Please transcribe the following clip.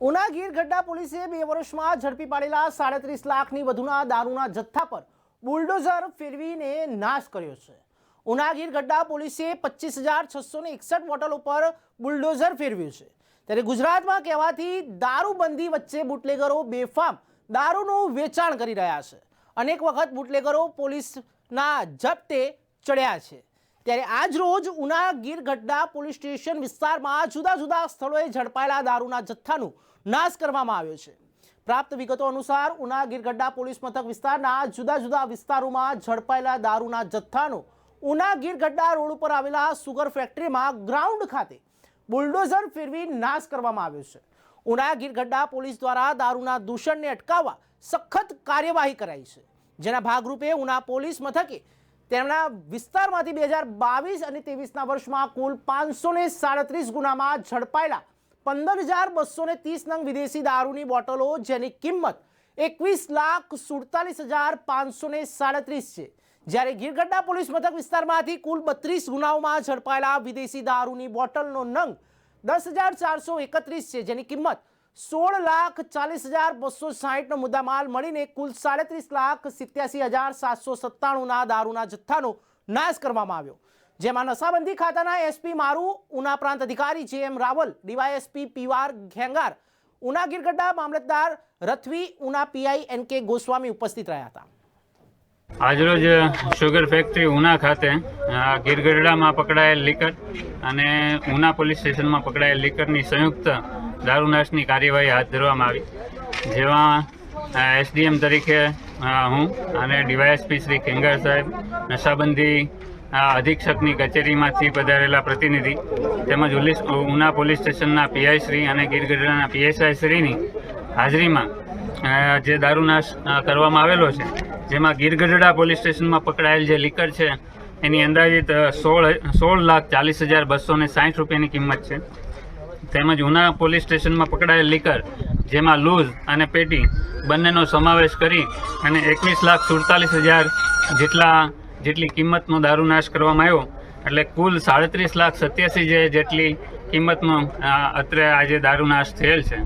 ઉના ગીર ગઢડા પોલીસે બે વર્ષમાં ઝડપી પાડેલા સાડત્રીસ લાખની વધુના દારૂના જથ્થા પર બુલડોઝર ફેરવીને નાશ કર્યો છે. ઉના ગીર ગઢડા પોલીસે પચીસ હજાર છસો ને એકસઠ બોટલ ઉપર બુલડોઝર ફેરવ્યું છે. ત્યારે ગુજરાતમાં કહેવાથી દારૂબંધી વચ્ચે બુટલેગરો બેફામ દારૂનું વેચાણ કરી રહ્યા છે. અનેક વખત બુટલેગરો પોલીસના જપ્તે ચડ્યા છે. ત્યારે આજ રોજ ઉના ગીર ગઢડા પોલીસ સ્ટેશન વિસ્તારમાં જુદા જુદા સ્થળોએ ઝડપાયેલા દારૂના જથ્થાનું નાશ કરવામાં આવ્યો છે. પ્રાપ્ત વિગતો અનુસાર ઉના ગીર ગઢડા પોલીસ મથક વિસ્તારના જુદા જુદા વિસ્તારોમાં ઝડપાયેલા દારૂના જથ્થાનો ઉના ગીર ગઢડા રોડ ઉપર આવેલા સુગર ફેક્ટરીમાં ગ્રાઉન્ડ ખાતે બુલડોઝર ફેરવી નાશ કરવામાં આવ્યો છે. ઉના ગીર ગઢડા પોલીસ દ્વારા દારૂના દૂષણને અટકાવવા સખત કાર્યવાહી કરાઈ છે. જેના ભાગરૂપે ઉના પોલીસ મથકે તેમના વિસ્તારમાંથી બે હજાર બાવીસ અને ત્રેવીસના વર્ષમાં કુલ પાંચસો ને સાડત્રીસ ગુનામાં ઝડપાયેલા પંદર હજાર બસો ને ત્રીસ નંગ વિદેશી દારૂની બોટલો જેની કિંમત એકવીસ લાખ સુડતાલીસ હજાર પાંચસો ને સાડત્રીસ છે. જ્યારે ગીરગઢડા પોલીસ મથક વિસ્તારમાંથી કુલ બત્રીસ ગુનાઓમાં ઝડપાયેલા વિદેશી દારૂની બોટલનો નંગ દસ હજાર ચારસો એકત્રીસ છે, જેની કિંમત સોળ લાખ ચાલીસ હજાર બસો સાહીઠનો મુદ્દામાલ મળીને કુલ સાડત્રીસ લાખ સિત્યાસી હજાર સાતસો સત્તાણુંના દારૂના જથ્થાનો નાશ કરવામાં આવ્યો. જેમાં નશાબંધી ખાતાના એસપી મારુ, ઉના પ્રાંત અધિકારી જે એમ રાવલ, ડીવાયએસપી પીવાર ઘેંગાર, ઉના ગીરગઢા મામલતદાર Rathvi, Una PI N K Goswami ઉપસ્થિત રહ્યા હતા. આજરોજ શુગર ફેક્ટરી ઉના ખાતે ગીરગઢડામાં પકડાયેલ લીકર અને ઉના પોલીસ સ્ટેશનમાં પકડાયેલ લીકરની સંયુક્ત દારૂનાશની કાર્યવાહી હાથ ધરવામાં આવી. જેમાં એસડીએમ તરીકે હું અને ડીવાયએસપી શ્રી ખેંગર સાહેબ, નશાબંધી અધિક્ષકની કચેરીમાંથી પધારેલા પ્રતિનિધિ તેમજ ઉના પોલીસ સ્ટેશનના પીઆઈ શ્રી અને ગીરગઢડાના પીએસઆઈ શ્રીની હાજરીમાં જે દારૂનાશ કરવામાં આવેલો છે, જેમાં ગીરગઢડા પોલીસ સ્ટેશનમાં પકડાયેલ જે લીકર છે, એની અંદાજિત સોળ સોળ લાખ ચાલીસ હજાર બસો ને સાઠ રૂપિયાની કિંમત છે. તેમજ ઉના પોલીસ સ્ટેશનમાં પકડાયેલ લીકર, જેમાં લૂઝ અને પેટી બંનેનો સમાવેશ કરી અને એકવીસ લાખ સુડતાલીસ હજાર જેટલા, જેટલી કિંમતનો દારૂનાશ કરવામાં આવ્યો. એટલે કુલ સાડત્રીસ લાખ સત્યાસી જેટલી કિંમતનો અત્રે આજે દારૂનાશ થયેલ છે.